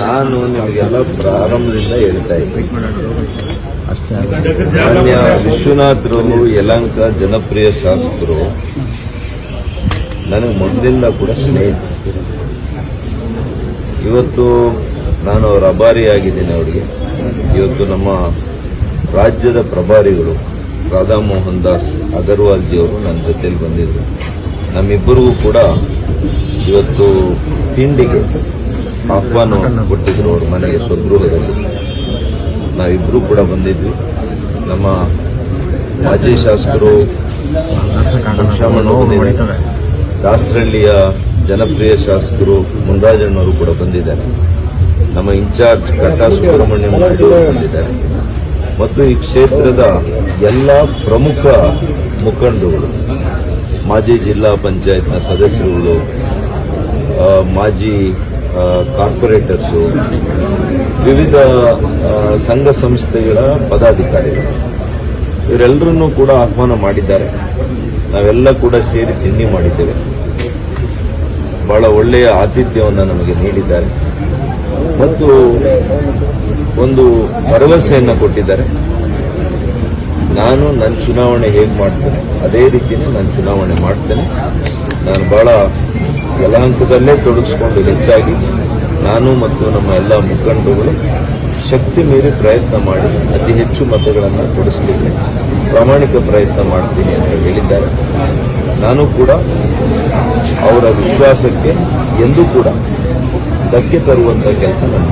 ನಾನು ನಿಮಗೆಲ್ಲ ಪ್ರಾರಂಭದಿಂದ ಹೇಳ್ತಾ ಇದ್ದೀನಿ. ಮಾನ್ಯ ವಿಶ್ವನಾಥ್ರವರು ಯಲಂಕ ಜನಪ್ರಿಯ ಶಾಸಕರು, ನನಗೆ ಮೊದಲಿಂದ ಕೂಡ ಸ್ನೇಹಿತ ಇವತ್ತು ನಾನು ಅವರ ಅಭಾರಿಯಾಗಿದ್ದೀನಿ ಅವರಿಗೆ. ಇವತ್ತು ನಮ್ಮ ರಾಜ್ಯದ ಪ್ರಭಾರಿಗಳು ರಾಧಾ ಮೋಹನ್ ದಾಸ್ ಅಗರ್ವಾಲ್ ಜಿಯವರು ನನ್ನ ಜೊತೆಯಲ್ಲಿ ಬಂದಿದ್ದರು. ನಮ್ಮಿಬ್ಬರಿಗೂ ಕೂಡ ಇವತ್ತು ತಿಂಡಿಗೆ ಆಹ್ವಾನ ಕೊಟ್ಟಿದ್ರು, ಅವ್ರ ಮನೆಗೆ ಸ್ವಗೃಹದಲ್ಲಿ ನಾವಿಬ್ರು ಕೂಡ ಬಂದಿದ್ವಿ. ನಮ್ಮ ಮಾಜಿ ಶಾಸಕರು ದಾಸರಳ್ಳಿಯ ಜನಪ್ರಿಯ ಶಾಸಕರು ಮುಂದಾಜಣ್ಣವರು ಕೂಡ ಬಂದಿದ್ದಾರೆ. ನಮ್ಮ ಇನ್ಚಾರ್ಜ್ ಕಟ್ಟಾ ಸುಬ್ರಹ್ಮಣ್ಯಂ ಬಂದಿದ್ದಾರೆ. ಮತ್ತು ಈ ಕ್ಷೇತ್ರದ ಎಲ್ಲ ಪ್ರಮುಖ ಮುಖಂಡರುಗಳು, ಮಾಜಿ ಜಿಲ್ಲಾ ಪಂಚಾಯತ್ನ ಸದಸ್ಯರುಗಳು ಮಾಜಿ ಕಾರ್ಪೊರೇಟರ್ಸು, ವಿವಿಧ ಸಂಘ ಸಂಸ್ಥೆಗಳ ಪದಾಧಿಕಾರಿಗಳು. ಇವರೆಲ್ಲರನ್ನೂ ಕೂಡ ಆಹ್ವಾನ ಮಾಡಿದ್ದಾರೆ. ನಾವೆಲ್ಲ ಕೂಡ ಸೇರಿ ತಿಂಡಿ ಮಾಡಿದ್ದೇವೆ. ಬಹಳ ಒಳ್ಳೆಯ ಆತಿಥ್ಯವನ್ನು ನಮಗೆ ನೀಡಿದ್ದಾರೆ. ಮತ್ತು ಒಂದು ಭರವಸೆಯನ್ನು ಕೊಟ್ಟಿದ್ದಾರೆ. ನಾನು ನನ್ನ ಚುನಾವಣೆ ಹೇಗೆ ಮಾಡ್ತೇನೆ? ಅದೇ ರೀತಿಯೇ ನಾನು ಚುನಾವಣೆ ಮಾಡ್ತೇನೆ. ನಾನು ಬಹಳ ಯಲಹಂಕದಲ್ಲೇ ತೊಡಗಿಸ್ಕೊಂಡು ಹೆಚ್ಚಾಗಿ ನಾನು ಮತ್ತು ನಮ್ಮ ಎಲ್ಲ ಮುಖಂಡರುಗಳು ಶಕ್ತಿ ಮೀರಿ ಪ್ರಯತ್ನ ಮಾಡಿ ಅತಿ ಹೆಚ್ಚು ಮತಗಳನ್ನು ಕೊಡಿಸಲಿಕ್ಕೆ ಪ್ರಾಮಾಣಿಕ ಪ್ರಯತ್ನ ಮಾಡ್ತೀನಿ ಅಂತ ಹೇಳಿದ್ದಾರೆ. ನಾನು ಕೂಡ ಅವರ ವಿಶ್ವಾಸಕ್ಕೆ ಎಂದೂ ಕೂಡ ಧಕ್ಕೆ ತರುವಂಥ ಕೆಲಸ ನಾನು